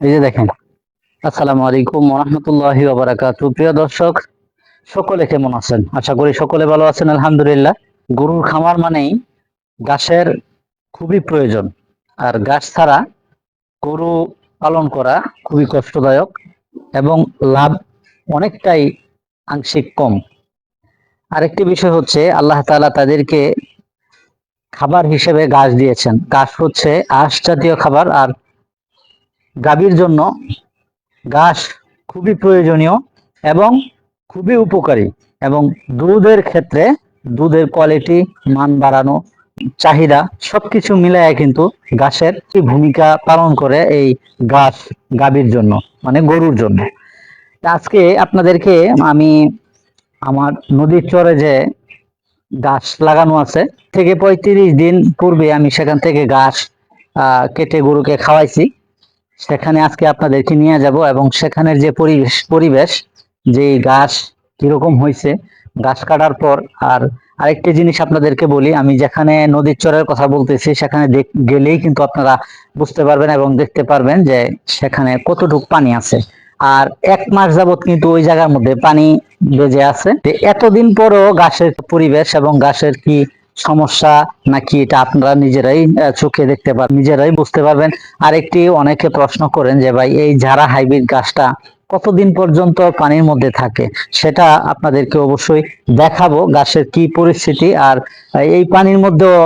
এই যে দেখেন। আসসালামু আলাইকুম রহমতুল্লাহি বারাকাতু। প্রিয় দর্শক, সকলে কেমন আছেন? আশা করি সকলে ভালো আছেন, আলহামদুলিল্লাহ। গরুর খামার মানেই ঘাসের খুবই প্রয়োজন। আর ঘাস ছাড়া গরু পালন করা খুবই কষ্টদায়ক এবং লাভ অনেকটাই আংশিক কম। আরেকটি বিষয় হচ্ছে, আল্লাহ তাআলা তাদেরকে খাবার হিসেবে ঘাস দিয়েছেন। ঘাস হচ্ছে আঁশ জাতীয় খাবার, আর গাভীর জন্য ঘাস খুবই প্রয়োজনীয় এবং খুবই উপকারী এবং দুধের ক্ষেত্রে দুধের কোয়ালিটি মান বাড়ানো, চাহিদা সবকিছু মিলায় কিন্তু ঘাসের ভূমিকা পালন করে এই ঘাস গাভীর জন্য মানে গরুর জন্য। আজকে আপনাদেরকে আমি আমার নদীর চরে যে ঘাস লাগানো আছে, থেকে পঁয়ত্রিশ দিন পূর্বে আমি সেখান থেকে ঘাস কেটে গরুকে খাওয়াইছি। সেখানে আজকে আপনাদেরকে নিয়ে যাব এবং সেখানের যে পরিবেশ পরিবেশ যে গাছ, কীরকম হয়েছে, গাছ কাটার পর আর আরেকটি জিনিস আপনাদেরকে বলি, আমি যেখানে নদীর চরের কথা বলতেছি, সেখানে গেলেই কিন্তু আপনারা বুঝতে পারবেন এবং দেখতে পারবেন যে সেখানে কতটুকু পানি আছে। আর এক মাস যাবত কিন্তু ওই জায়গার মধ্যে পানি বেজে আছে। এতদিন পরও গাছের পরিবেশ এবং গাছের কি সমস্যা নাকি এটা আপনারা নিজেরাই চোখে দেখতে পারেন নিজেরাই বুঝতে পারবেন। আরেকটি অনেকে প্রশ্ন করেন যে ভাই, এই যারা হাইব্রিড গাছটা কতদিন পর্যন্ত পানির মধ্যে থাকে সেটা আপনাদেরকে অবশ্যই দেখাবো গাছের কি পরিস্থিতি আর এই পানির মধ্যেও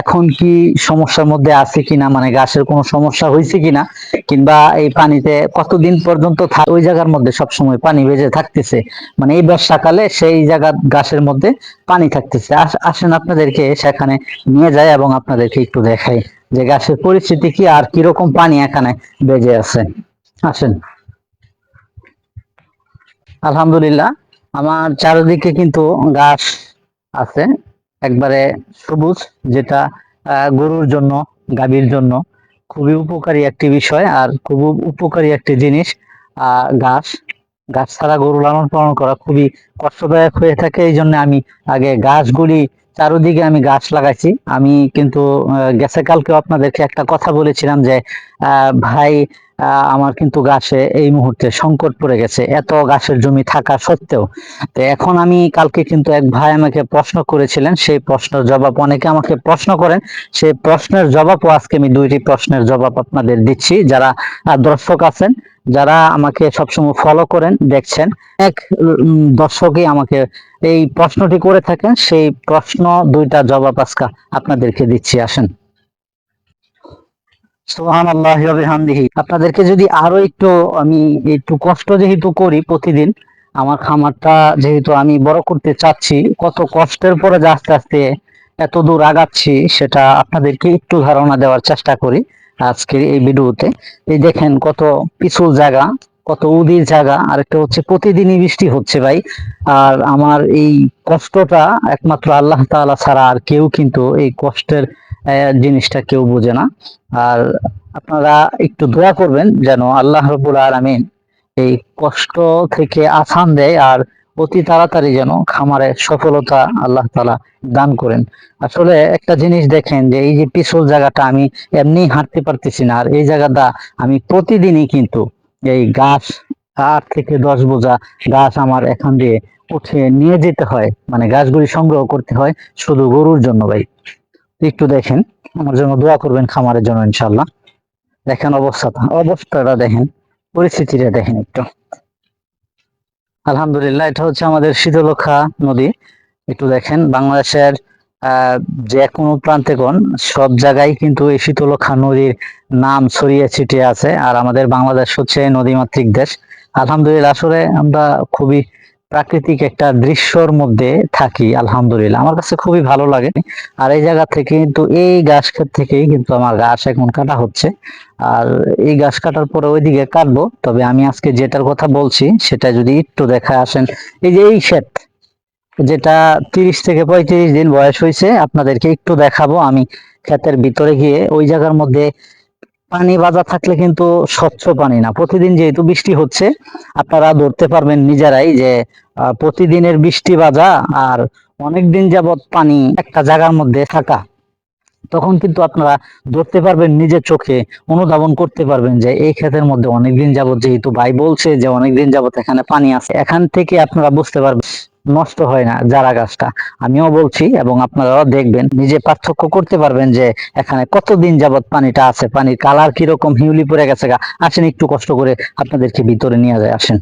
এখন কি সমস্যার মধ্যে আছে কিনা মানে গাছের কোনো সমস্যা হয়েছে কিনা, কিংবা এই পানিতে কতদিন পর্যন্ত ওই জায়গার মধ্যে সবসময় পানি ভেজে থাকতেছে? মানে এই বর্ষাকালে সেই জায়গা গাছের মধ্যে পানি থাকতেছে। আস- আসেন আপনাদেরকে সেখানে নিয়ে যায় এবং আপনাদেরকে একটু দেখাই যে গাছের পরিস্থিতি কি আর কীরকম পানি এখানে বেজে আছে। আসেন। আলহামদুলিল্লাহ, আমার চারিদিকে কিন্তু গাছ আছে, একবারে সবুজ, যেটা গরুর জন্য, গাভীর জন্য খুবই উপকারী একটি বিষয় আর খুব উপকারী একটি জিনিস ঘাস গাছ। ছাড়া গরু লালন পালন করা খুবই কষ্টদায়ক হয়ে থাকে, এই জন্য আমি আগে গাছগুলি চারিদিকে আমি গাছ লাগাইছি। আমি কিন্তু গেছে কালকেও আপনাদেরকে একটা কথা বলেছিলাম যে ভাই আমার কিন্তু গাছে এই মুহূর্তে সংকট পড়ে গেছে। এত গাছের জমি থাকা সত্ত্বেও। তো এখন আমি কালকে কিন্তু এক ভাই আমাকে প্রশ্ন করেছিলেন, সেই প্রশ্নের জবাব অনেকে আমাকে প্রশ্ন করেন। সেই প্রশ্নের জবাবও আজকে আমি দুইটি প্রশ্নের জবাব আপনাদের দিচ্ছি। যারা দর্শক আছেন, যারা আমাকে সবসময় ফলো করেন, দেখছেন, এক দর্শকই আমাকে এই প্রশ্নটি করে থাকেন। সেই প্রশ্ন, দুইটা জবাব আজকে আপনাদেরকে দিচ্ছি। আসেন। আপনাদেরকে যদি আরও একটু আমি একটু কষ্ট যেহেতু করি প্রতিদিন, আমার খামারটা যেহেতু আমি বড় করতে চাচ্ছি, কত কষ্টের পরে যে আস্তে আস্তে এত দূর আগাচ্ছি সেটা আপনাদেরকে একটু ধারণা দেওয়ার চেষ্টা করি আজকের এই ভিডিওতে। এই দেখেন কত পিছল জায়গা, কত উদির জায়গা, আর একটা হচ্ছে প্রতিদিনই বৃষ্টি হচ্ছে ভাই। আর আমার এই কষ্টটা একমাত্র আল্লাহ তাআলা ছাড়া আর কেউ কিন্তু এই কষ্টের জিনিসটা কেউ বোঝে না। আর আপনারা একটু দোয়া করবেন যেন আল্লাহ রবুল আলামিন এই কষ্ট থেকে আসান দেয় আর অতি তাড়াতাড়ি যেন খামারে সফলতা আল্লাহ তালা দান করেন। আসলে একটা জিনিস দেখেন যে এই যে পিছল জায়গাটা আমি এমনি হাঁটতে পারতেছি না, আর এই জায়গাটা আমি প্রতিদিনই কিন্তু এই গাছ আট থেকে দশ বোঝা গাছ আমার এখান দিয়ে উঠে নিয়ে যেতে হয়। মানে গাছগুলি সংগ্রহ করতে হয় শুধু গরুর জন্য ভাই। একটু দেখেন। আমার জন্য দোয়া করবেন খামারের জন্য ইনশাল্লাহ দেখেন অবস্থাটা অবস্থাটা দেখেন, পরিস্থিতিটা দেখেন একটু। আলহামদুলিল্লাহ, এটা হচ্ছে আমাদের শীতলক্ষা নদী। একটু দেখেন, বাংলাদেশের যে কোনো প্রান্তে কোন, সব জায়গায় কিন্তু এই শীতলক্ষা নদীর নাম ছড়িয়ে ছিটিয়ে আছে। আর আমাদের বাংলাদেশ হচ্ছে নদীমাতৃক দেশ। আলহামদুলিল্লাহ, আসলে আমরা খুবই প্রাকৃতিক একটা দৃশ্যর মধ্যে থাকি, আলহামদুলিল্লাহ। আমার কাছে খুবই ভালো লাগে। আর এই জায়গা থেকে কিন্তু, এই গাছ ক্ষেত থেকেই কিন্তু আমার গাছ এখন কাটা হচ্ছে। আর এই গাছ কাটার পরে ওইদিকে কাটবো। তবে আমি আজকে যেটার কথা বলছি, সেটা যদি একটু দেখা আসেন। এই যে এই ক্ষেত, যেটা তিরিশ থেকে পঁয়ত্রিশ দিন বয়স হয়েছে, আপনাদেরকে একটু দেখাবো। আমি ক্ষেতের ভিতরে গিয়ে ওই জায়গার মধ্যে পানি বাজা থাকলে কিন্তু স্বচ্ছ পানি না। প্রতিদিন যেহেতু বৃষ্টি হচ্ছে, আপনারা ধরতে পারবেন নিজেরাই যে প্রতিদিনের বৃষ্টি বাজা আর অনেক দিন যাবত পানি একটা জায়গার মধ্যে থাকা, তখন কিন্তু আপনারা ধরতে পারবেন নিজের চোখে অনুধাবন করতে পারবেন যে এই ক্ষেতের মধ্যে অনেকদিন যাবত যেহেতু ভাই বলছে যে অনেকদিন যাবত এখানে পানি আছে, এখান থেকে আপনারা বুঝতে পারবেন নষ্ট হয় না জারা গাছটা। আমিও বলছি এবং আপনারাও দেখবেন, নিজে পার্থক্য করতে পারবেন যে এখানে কতদিন যাবৎ পানিটা আছে, পানির কালার কীরকম হিউলি পড়ে গেছে গা, আসেন একটু কষ্ট করে আপনাদেরকে ভিতরে নিয়ে যায়, আসেন।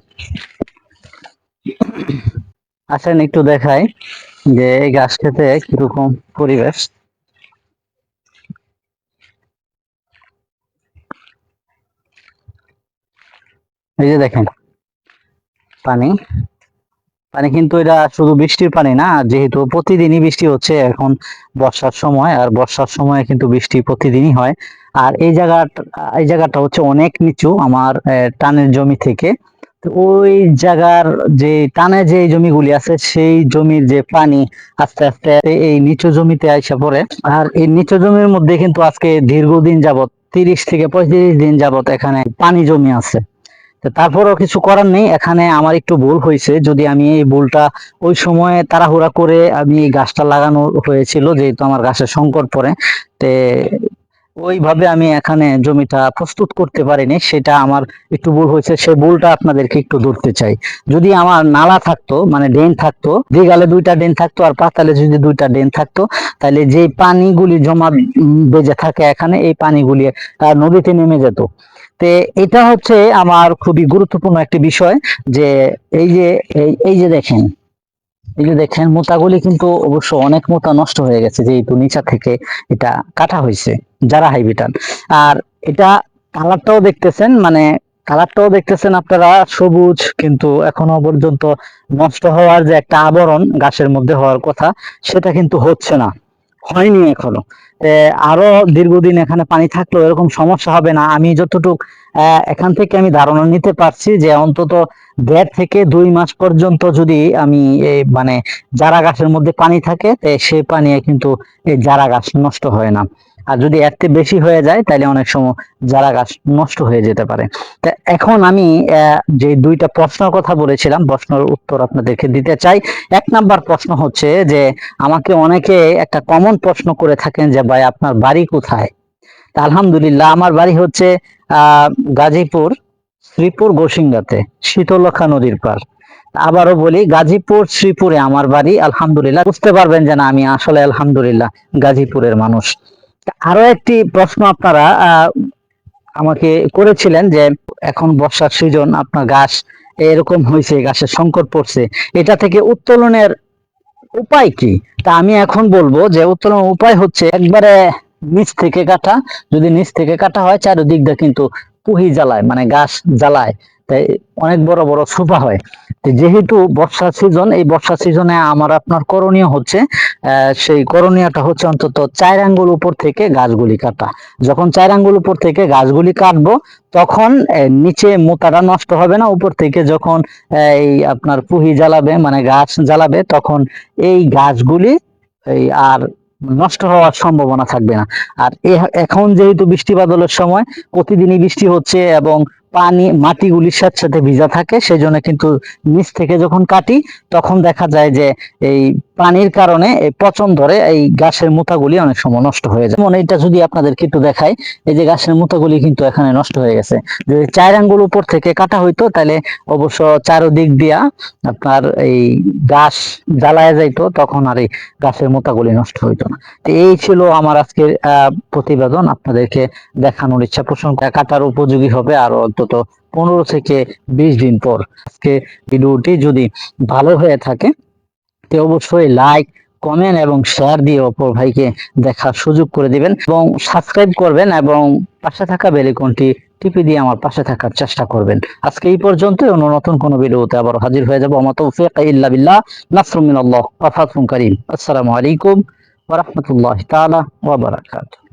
আসেন একটু দেখাই যে এই গাছ খেতে কীরকম পরিবেশ। এই যে দেখেন, পানি। পানি কিন্তু এটা শুধু বৃষ্টির পানি না, যেহেতু প্রতিদিনই বৃষ্টি হচ্ছে, এখন বর্ষার সময়, আর বর্ষার সময় কিন্তু বৃষ্টি প্রতিদিনই হয়। আর এই জায়গাটা এই জায়গাটা হচ্ছে অনেক নিচু, আমার টানের জমি থেকে। ওই জায়গার যে টানে যে জমিগুলি আছে, সেই জমির যে পানি আস্তে আস্তে এই নিচু জমিতে আইসা পড়ে। আর এই নিচু জমির মধ্যে কিন্তু আজকে দীর্ঘদিন যাবত তিরিশ থেকে পঁয়ত্রিশ দিন যাবত এখানে পানি জমি আছে। তারপরেও কিছু করার নেই। এখানে আমার একটু ভুল হয়েছে। যদি আমি এই ভুলটা ওই সময় তাড়াহুড়া করে আমি এই গাছটা লাগানো হয়েছিল, যেহেতু আমার গাছের সংকট পড়ে, তে ওইভাবে আমি এখানে জমিটা প্রস্তুত করতে পারিনি, সেটা আমার একটু ভুল হয়েছে সেই ভুলটা আপনাদেরকে একটু ধরতে চাই। যদি আমার নালা থাকতো মানে ড্রেন থাকতো দিগালে দুইটা ড্রেন থাকতো আর পাতালে যদি দুইটা ড্রেন থাকতো তাহলে যে পানিগুলি জমা বেজে থাকে এখানে, এই পানিগুলি নদীতে নেমে যেত। তে এটা হচ্ছে আমার খুবই গুরুত্বপূর্ণ একটি বিষয়, যে এই যে এই যে দেখেন এই যে দেখেন, মোতাগুলি কিন্তু অবশ্য অনেক মোতা নষ্ট হয়ে গেছে যেহেতু নিচা থেকে এটা কাটা হয়েছে, যারা হাইবিটান আর এটা কালারটাও দেখতেছেন মানে কালারটাও দেখতেছেন আপনারা, সবুজ কিন্তু এখনও পর্যন্ত নষ্ট হওয়ার যে একটা আবরণ গাছের মধ্যে হওয়ার কথা, সেটা কিন্তু হচ্ছে না। হয়নি এখনও। আরও দীর্ঘদিন এখানে পানি থাকলেও এরকম সমস্যা হবে না। আমি যতটুক এখান থেকে আমি ধারণা নিতে পারছি যে অন্তত দেড় থেকে দুই মাস পর্যন্ত যদি আমি মানে জারা গাছের মধ্যে পানি থাকে সে পানি কিন্তু চারা গাছ নষ্ট হয় না। আর যদি থেকে বেশি হয়ে যায় তাহলে অনেক সময় যারা গাছ নষ্ট হয়ে যেতে পারে। তা এখন আমি যে দুইটা প্রশ্নের কথা বলেছিলাম, প্রশ্নের উত্তর আপনাদেরকে দিতে চাই। এক নাম্বার প্রশ্ন হচ্ছে যে, আমাকে অনেকে একটা কমন প্রশ্ন করে থাকেন যে, ভাই, আপনার বাড়ি কোথায়? তা আলহামদুলিল্লাহ, আমার বাড়ি হচ্ছে, আহ, গাজীপুর, শ্রীপুর গোসিঙ্গাতে শীতলক্ষা নদীর পার। আবারও বলি, গাজীপুর, শ্রীপুরে আমার বাড়ি, আলহামদুলিল্লাহ। বুঝতে পারবেন যে না, আমি আসলে আলহামদুলিল্লাহ গাজীপুরের মানুষ। আরও একটি প্রশ্ন আপনারা আমাকে করেছিলেন যে এখন বর্ষার সিজন আপনার গাছ এরকম হয়েছে গাছের সংকট পড়ছে। এটা থেকে উত্তোলনের উপায় কি? তা আমি এখন বলব যে উত্তোলনের উপায় হচ্ছে একবারে নিচ থেকে কাটা। যদি নিচ থেকে কাটা হয় চারিদিক দিয়ে কিন্তু পুহি জ্বালায় মানে গাছ জ্বালায়, তাই অনেক বড় বড় সোফা হয়। যেহেতু বর্ষা সিজন এই বর্ষা সিজনে আমার আপনার করণীয় হচ্ছে সেই করণীয়টা হচ্ছে অন্তত চার আঙ্গুল উপর থেকে গাছগুলি কাটা। যখন চার আঙ্গুল উপর থেকে গাছগুলি কাটবো, তখন নিচে মোতাটা নষ্ট হবে না, উপর থেকে যখন এই আপনার পুহি জ্বালাবে মানে গাছ জ্বালাবে, তখন এই গাছগুলি, এই আর নষ্ট হওয়ার সম্ভাবনা থাকবে না। আর এখন যেহেতু বৃষ্টি বাদলের সময় প্রতিদিনই বৃষ্টি হচ্ছে এবং পানি মাটিগুলির সাথে সাথে ভিজা থাকে সেই জন্য কিন্তু নিচ থেকে যখন কাটি, তখন দেখা যায় যে এই পানির কারণে এই পচন ধরে এই গাছের মোতাগুলি অনেক সময় নষ্ট হয়ে যায়। যেমন এটা যদি আপনাদেরকে একটু দেখাই, এই যে গাছের মোতাগুলি কিন্তু এখানে নষ্ট হয়ে গেছে। যদি চার আঙ্গুল উপর থেকে কাটা হইতো, তাহলে অবশ্য চারোদিক দিয়া আপনার এই গাছ জ্বালায় যাইতো, তখন আর এই গাছের মোতাগুলি নষ্ট হইতো না। তো এই ছিল আমার আজকের প্রতিবেদন। আপনাদেরকে দেখানোর ইচ্ছা পোষণ কাটার উপযোগী হবে আর অন্তত পনেরো থেকে বিশ দিন পর। আজকে ভিডিওটি যদি ভালো হয়ে থাকে, তো অবশ্যই লাইক কমেন্ট এবং শেয়ার দিয়ে অপর ভাইকে দেখার সুযোগ করে দিবেন এবং সাবস্ক্রাইব করবেন এবং পাশে থাকা বেলিকনটি টিপি দিয়ে আমার পাশে থাকার চেষ্টা করবেন। আজকে এই পর্যন্ত অন্য নতুন কোনো ভিডিওতে আবার হাজির হয়ে যাব। আমার তৌফিক ইল্লা বিল্লাহ নাসরুম মিনাল্লাহ ওয়া ফাতহুম আসসালামু আলাইকুম ওয়া ওয়া বারাকাতুহু।